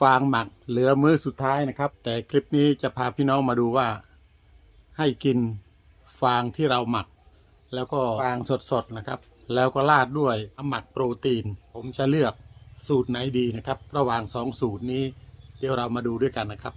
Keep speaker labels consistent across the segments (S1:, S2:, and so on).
S1: ฟางหมักเหลือมื้อสุดท้ายนะครับ แต่คลิปนี้จะพาพี่น้องมาดูว่า ให้กินฟางที่เราหมัก แล้วก็ฟางสดๆนะครับ แล้วก็ราดด้วยหมักโปรตีน ผมจะเลือกสูตรไหนดีนะครับ ระหว่างสองสูตรนี้ เดี๋ยวเรามาดูด้วยกันนะครับ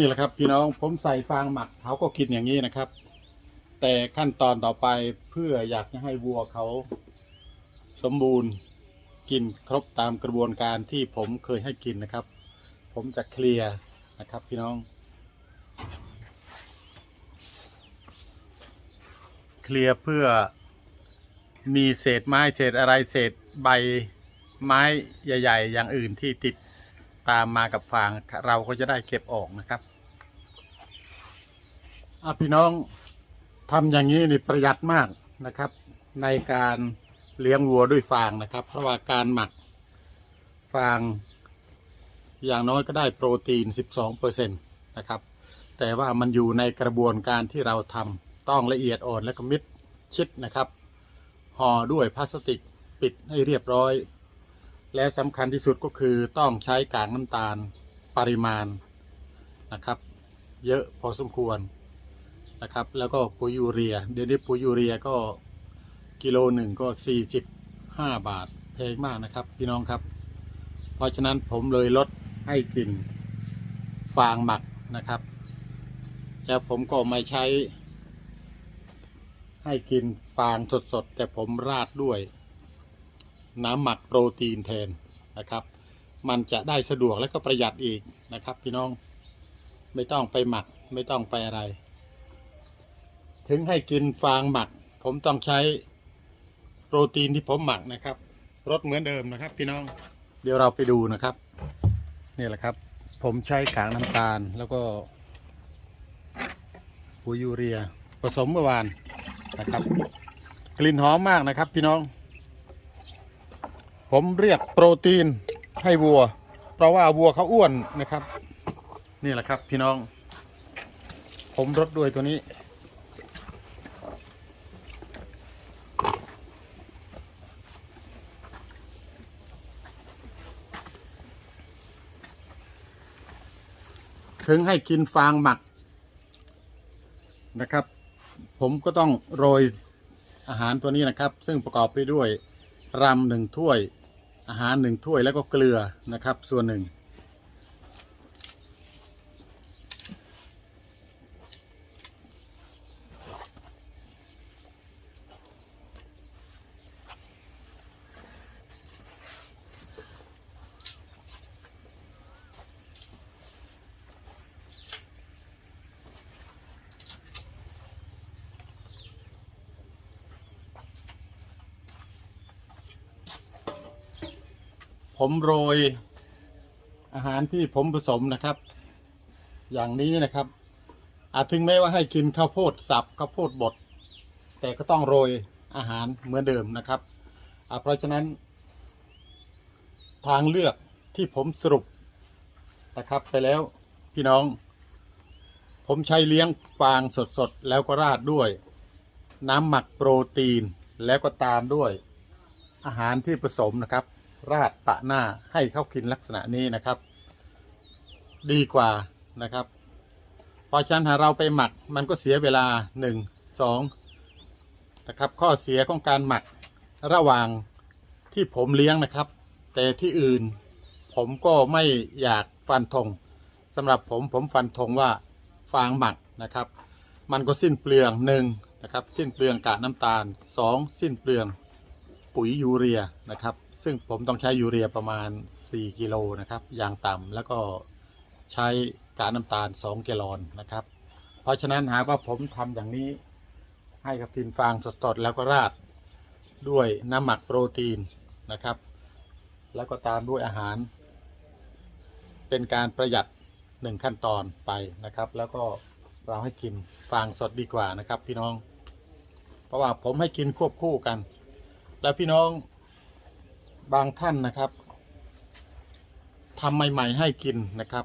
S1: นี่แหละครับ พี่น้องผมใส่ฟางหมักเขาก็กินอย่างนี้นะครับ แต่ขั้นตอนต่อไปเพื่ออยากจะให้วัวเขาสมบูรณ์กินครบตามกระบวนการที่ผมเคยให้กินนะครับ ผมจะเคลียร์นะครับ พี่น้อง เคลียร์เพื่อมีเศษไม้เศษอะไรเศษใบไม้ใหญ่ ๆ อย่างอื่นที่ติด ตามมากับฟางเราก็จะได้เก็บออกนะครับอพี่น้องทำอย่างนี้นี่ประหยัดมากนะครับ ในการเลี้ยงวัวด้วยฟางนะครับ เพราะว่าการหมักฟางอย่างน้อยก็ได้โปรตีน 12เปอร์เซ็นตนะครับ แต่ว่ามันอยู่ในกระบวนการที่เราทำต้องละเอียดอ่อนและก็มิดชิดนะครับห่อด้วยพลาสติกปิดให้เรียบร้อย และสำคัญที่สุดก็คือต้องใช้กากน้ำตาลปริมาณนะครับ เยอะพอสมควรนะครับ แล้วก็ปุ๋ยยูเรีย เดี๋ยวนี้ปุ๋ยยูเรียก็กิโลหนึ่งก็ 45 บาทแพงมากนะครับ พี่น้องครับ เพราะฉะนั้นผมเลยลดให้กินฟางหมักนะครับ แล้วผมก็ไม่ใช้ให้กินฟางสดๆ แต่ผมราดด้วย น้ำหมักโปรตีนแทนนะครับ มันจะได้สะดวกและก็ประหยัดอีกนะครับ พี่น้องไม่ต้องไปหมักไม่ต้องไปอะไร ถึงให้กินฟางหมัก ผมต้องใช้โปรตีนที่ผมหมักนะครับรสเหมือนเดิมนะครับ พี่น้องเดี๋ยวเราไปดูนะครับนี่แหละครับ ผมใช้กากน้ำตาลแล้วก็ปุ๋ยยูเรียผสมเมื่อวานนะครับ กลิ่นหอมมากนะครับ พี่น้อง ผมเรียกโปรตีนให้วัว เพราะว่าวัวเขาอ้วนนะครับ นี่แหละครับ พี่น้อง ผมรดด้วยตัวนี้ ถึงให้กินฟางหมักนะครับ ผมก็ต้องโรยอาหารตัวนี้นะครับ ซึ่งประกอบไปด้วยรำหนึ่งถ้วย อาหารหนึ่งถ้วยแล้วก็เกลือนะครับ ส่วนหนึ่ง ผมโรย อาหารที่ผมผสมนะครับ อย่างนี้นะครับ อาจถึงแม้ว่าให้กินข้าวโพดสับข้าวโพดบด แต่ก็ต้องโรยอาหารเหมือนเดิมนะครับเพราะฉะนั้น ทางเลือกที่ผมสรุปนะครับไปแล้วพี่น้อง ผมใช้เลี้ยงฟางสดๆ แล้วก็ราดด้วย น้ำหมักโปรตีนแล้วก็ตามด้วยอาหารที่ผสมนะครับ ราดปะหน้าให้เขากินลักษณะนี้นะครับ ดีกว่านะครับพราะฉะนั้นหาเราไปหมักมันก็เสียเวลาหนึ่งสองนะครับ ข้อเสียของการหมักระหว่างที่ผมเลี้ยงนะครับ แต่ที่อื่นผมก็ไม่อยากฟันธงสำหรับผมผมฟันธงว่าฟางหมักนะครับ มันก็สิ้นเปลืองหนึ่งนะครับ สิ้นเปลืองกากน้ำตาลสองสิ้นเปลืองปุ๋ยยูเรียนะครับ ซึ่งผมต้องใช้ยูเรียประมาณ 4 กิโลนะครับ อย่างต่ำแล้วก็ใช้กากน้ำตาล2แกลลอนนะครับ เพราะฉะนั้นหากว่าผมทำอย่างนี้ให้กับกินฟางสดๆแล้วก็ราดด้วยน้ำหมักโปรตีนนะครับ แล้วก็ตามด้วยอาหาร เป็นการประหยัดหนึ่งขั้นตอนไปนะครับ แล้วก็เราให้กินฟางสดดีกว่านะครับ พี่น้อง เพราะว่าผมให้กินควบคู่กัน แล้วพี่น้อง บางท่านนะครับทำใหม่ ๆ ให้กินนะครับ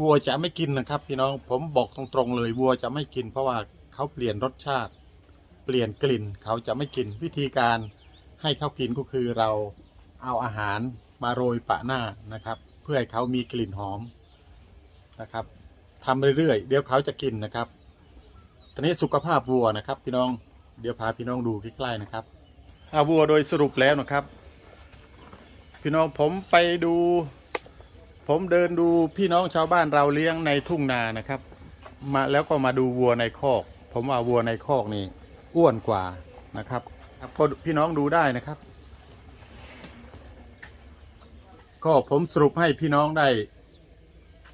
S1: วัวจะไม่กินนะครับ พี่น้องผมบอกตรงๆเลย วัวจะไม่กิน เพราะว่าเขาเปลี่ยนรสชาติ เปลี่ยนกลิ่น เขาจะไม่กินวิธีการให้เขากินก็คือเราเอาอาหารมาโรยปะหน้านะครับ เพื่อให้เขามีกลิ่นหอมนะครับทำเรื่อยๆเดี๋ยวเขาจะกินนะครับตอนนี้สุขภาพวัวนะครับ พี่น้องเดี๋ยวพาพี่น้องดูใกล้ๆนะครับอาวัวโดยสรุปแล้วนะครับ พี่น้องผมไปดู ผมเดินดูพี่น้องชาวบ้านเราเลี้ยงในทุ่งนานะครับ มาแล้วก็มาดูวัวในคอก ผมว่าวัวในคอกนี่อ้วนกว่านะครับครับก็พี่น้องดูได้นะครับ ก็ผมสรุปให้พี่น้องได้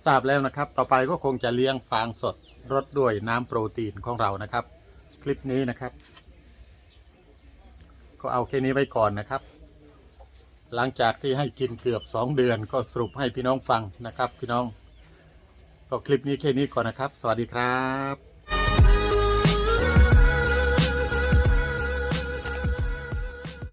S1: ทราบแล้วนะครับ ต่อไปก็คงจะเลี้ยงฟางสดรดด้วยน้ำโปรตีนของเรานะครับ คลิปนี้นะครับ ก็เอาแค่นี้ไว้ก่อนนะครับ หลังจากที่ให้กินเกือบสองเดือนก็สรุปให้พี่น้องฟังนะครับ พี่น้องก็คลิปนี้แค่นี้ก่อนนะครับ สวัสดีครับ